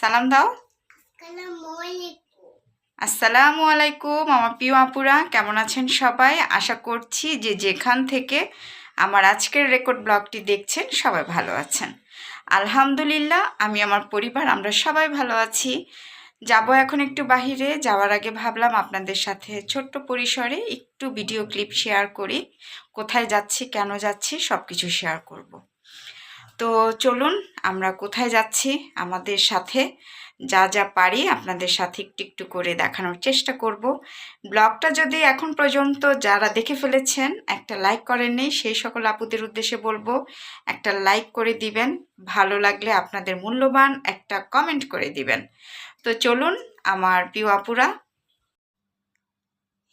সালাম দাও। আসসালামু আলাইকুম। আমার প্রিয় আপুরা কেমন আছেন সবাই? আশা করছি যে যেখান থেকে আমার আজকের রেকর্ড ব্লগটি দেখছেন সবাই ভালো আছেন। আলহামদুলিল্লাহ আমি আমার পরিবার আমরা সবাই ভালো আছি। যাব এখন একটু বাহিরে যাওয়ার আগে ভাবলাম আপনাদের সাথে ছোট্ট পরিসরে একটু ভিডিও ক্লিপ শেয়ার করি। কোথায় যাচ্ছি কেন যাচ্ছি সব কিছু শেয়ার করব। তো চলুন আমরা কোথায় যাচ্ছি আমাদের সাথে। যা যা পারি আপনাদের সাথে একটু একটু করে দেখানোর চেষ্টা করব। ব্লগটা যদি এখন পর্যন্ত যারা দেখে ফেলেছেন, একটা লাইক করেননি সেই সকল আপুদের উদ্দেশ্যে বলব, একটা লাইক করে দিবেন। ভালো লাগলে আপনাদের মূল্যবান একটা কমেন্ট করে দিবেন। তো চলুন, আমার প্রিয় আপুরা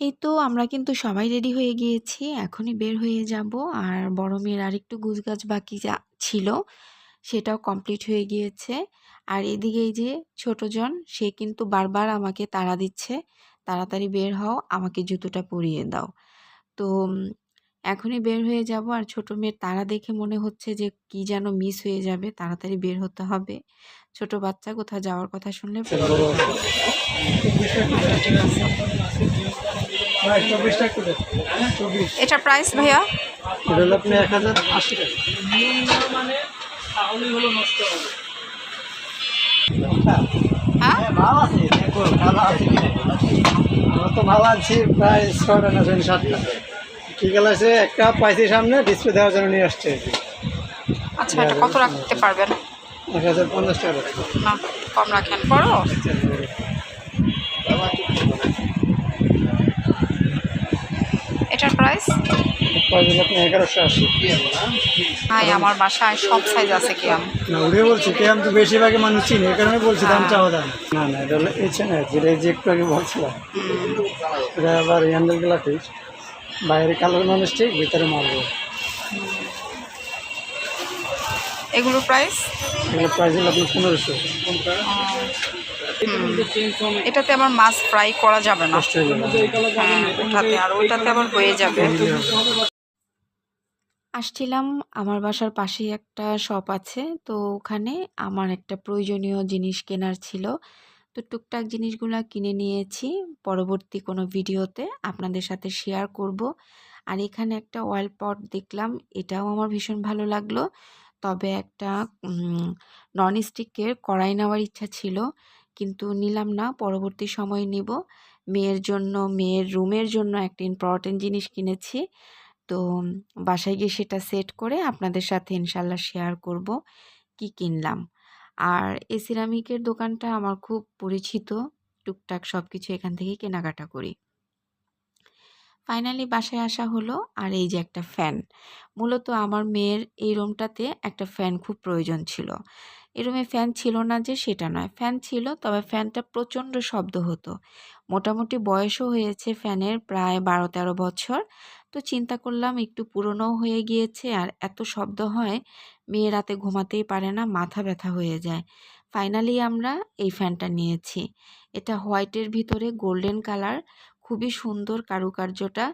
এই তো আমরা কিন্তু সবাই রেডি হয়ে গিয়েছি, এখনই বের হয়ে যাব। আর বড় মেয়ের আর একটু গুজগাছ বাকি যা ছিল, সেটাও কমপ্লিট হয়ে গিয়েছে। আর এদিকে এই যে ছোটজন সে কিন্তু বারবার আমাকে তাড়া দিচ্ছে, তাড়াতাড়ি বের হও, আমাকে জুতোটা পরিয়ে দাও। তো এখনই বের হয়ে যাব। আর ছোট মেয়ের তারা দেখে মনে হচ্ছে যে কি যেন মিস হয়ে যাবে, তাড়াতাড়ি বের হতে হবে। ছোট বাচ্চা কোথাও যাওয়ার কথা শুনলে এটা প্রাইস ভাইয়া? এক হাজার আশি টাকা। হ্যাঁ? ভালো আছে। দেখো ভালো আছে আমরা তো ভালো আছি প্রায় ছটা না ছয় সাতটা ঠিক আছে একটা পাইছি সামনে ডিসপ্লে দেওয়ার জন্য নিয়ে আসছে। আচ্ছা এটা কত রাখতে পারবেন? এক হাজার পঞ্চাশ টাকা। না কম রাখেন। এটার প্রাইস এগারোশো আশি ভাই আমার বাসায় সব সাইজ আছে কি আমি না উড়ে বলছি কে আমি তো বেশিরভাগই মানুষ চিনি কারণে বলছি দাম চাওয়া দাম। না না এটা হলো এইচ না যেটা যে একটু আগে বলছিলাম। এটা আবার হ্যান্ডেল বাইরে কালার মানুষ ঠিক ভিতরে মারবো এগুলোর প্রাইস এগুলো প্রাইস হলো আপনি পনেরোশো। এটাতে আমার মাছ ফ্রাই করা যাবে না। হয়ে ওটাতে আর আবার হয়ে যাবে। আসছিলাম আমার বাসার পাশেই একটা শপ আছে তো ওখানে আমার একটা প্রয়োজনীয় জিনিস কেনার ছিল। তো টুকটাক জিনিসগুলো কিনে নিয়েছি। পরবর্তী কোনো ভিডিওতে আপনাদের সাথে শেয়ার করব। আর এখানে একটা অয়েল পট দেখলাম এটাও আমার ভীষণ ভালো লাগল। তবে একটা নন স্টিকের কড়াই নেওয়ার ইচ্ছা ছিল। কিন্তু নিলাম না। পরবর্তী সময় নিব। মেয়ের জন্য, মেয়ের রুমের জন্য একটা ইম্পর্টেন্ট জিনিস কিনেছি। তো বাসায় গিয়ে সেটা সেট করে আপনাদের সাথে ইনশাল্লাহ শেয়ার করব কি কিনলাম। আর এই সিরামিকের দোকানটা আমার খুব পরিচিত। টুকটাক সব কিছু এখান থেকেই কেনাকাটা করি। ফাইনালি বাসায় আসা হলো আর এই যে একটা ফ্যান মূলত আমার মেয়ের এই রুমটাতে একটা ফ্যান খুব প্রয়োজন ছিল। এই রুমে ফ্যান ছিল না যে সেটা নয়। ফ্যান ছিল, তবে ফ্যানটা প্রচণ্ড শব্দ হতো। মোটামুটি বয়সও হয়েছে ফ্যানের প্রায় বারো তেরো বছর। তো চিন্তা করলাম একটু পুরনোও হয়ে গিয়েছে আর এত শব্দ হয়, মেয়ে রাতে ঘুমাতেই পারে না, মাথা ব্যথা হয়ে যায়। ফাইনালি আমরা এই ফ্যানটা নিয়েছি। এটা হোয়াইটের ভিতরে গোল্ডেন কালার খুবই সুন্দর কারুকার্যটা।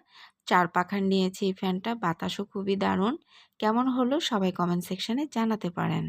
চার পাখার নিয়েছি এই ফ্যানটা বাতাসও খুবই দারুণ। কেমন হলো সবাই কমেন্ট সেকশানে জানাতে পারেন।